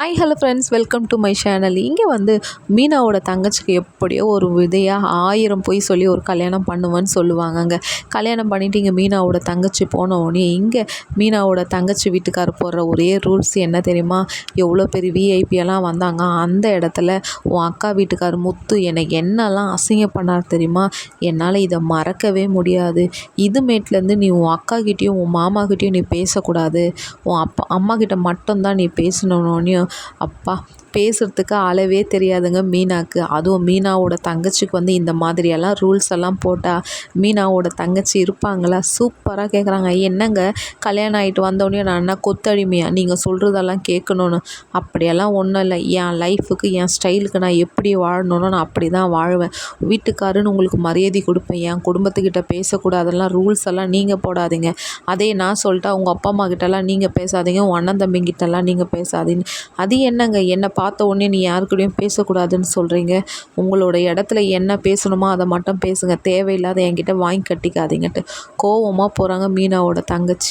Hi hello friends welcome to my channel இங்கே வந்து மீனாவோட தங்கச்சிக்கு எப்படியோ ஒரு விதையாக ஆயிரம் பொய் சொல்லி ஒரு கல்யாணம் பண்ணுவேன்னு சொல்லுவாங்கங்க. கல்யாணம் பண்ணிவிட்டு இங்கே மீனாவோட தங்கச்சி போனவுடனே இங்கே மீனாவோட தங்கச்சி வீட்டுக்காரர் போடுற ஒரே ரூல்ஸ் என்ன தெரியுமா? எவ்வளோ பெரிய விஐபியெல்லாம் வந்தாங்க. அந்த இடத்துல உன் அக்கா வீட்டுக்கார் முத்து என்னை என்னெல்லாம் அசிங்கம் பண்ணார் தெரியுமா? என்னால் இதை மறக்கவே முடியாது. இதுமேட்லேருந்து நீ உன் அக்கா கிட்டேயும் உன் மாமாக்கிட்டேயும் நீ பேசக்கூடாது. உன் அப்பா அம்மா கிட்ட மட்டும்தான் நீ பேசணுன்னோனையும் அப்பா பேசுகிறதுக்கு அளவே தெரியாதுங்க மீனாவுக்கு அதுவும் மீனாவோட தங்கச்சிக்கு வந்து இந்த மாதிரியெல்லாம் ரூல்ஸ் எல்லாம் போட்டால் மீனாவோட தங்கச்சி இருப்பாங்களா? சூப்பராக கேட்குறாங்க என்னங்க? கல்யாணம் ஆகிட்டு வந்தோடனே நான் என்ன கொத்தடிமையா? நீங்கள் சொல்கிறதெல்லாம் கேட்கணுன்னு அப்படியெல்லாம் ஒன்றும் இல்லை. என் லைஃபுக்கு என் ஸ்டைலுக்கு நான் எப்படி வாழணும்னு நான் அப்படி தான் வாழ்வேன். வீட்டுக்காருன்னு உங்களுக்கு மரியாதை கொடுப்பேன். என் குடும்பத்துக்கிட்ட பேசக்கூடாதெல்லாம் ரூல்ஸ் எல்லாம் நீங்கள் போடாதீங்க. அதே நான் சொல்லிட்டா உங்கள் அப்பா அம்மா கிட்டலாம் நீங்கள் பேசாதீங்க. உன் அண்ணன் தம்பிங்கிட்டலாம் நீங்கள் பேசாதீங்க. அது என்னங்க? என்னை பார்த்த உடனே நீ யாருக்கூடயும் பேசக்கூடாதுன்னு சொல்கிறீங்க உங்களோட இடத்துல என்ன பேசணுமோ அதை மட்டும் பேசுங்க. தேவையில்லாத என்கிட்ட வாங்கி கட்டிக்காதீங்கன்ட்டு. கோவமாக போகிறாங்க மீனாவோட தங்கச்சி.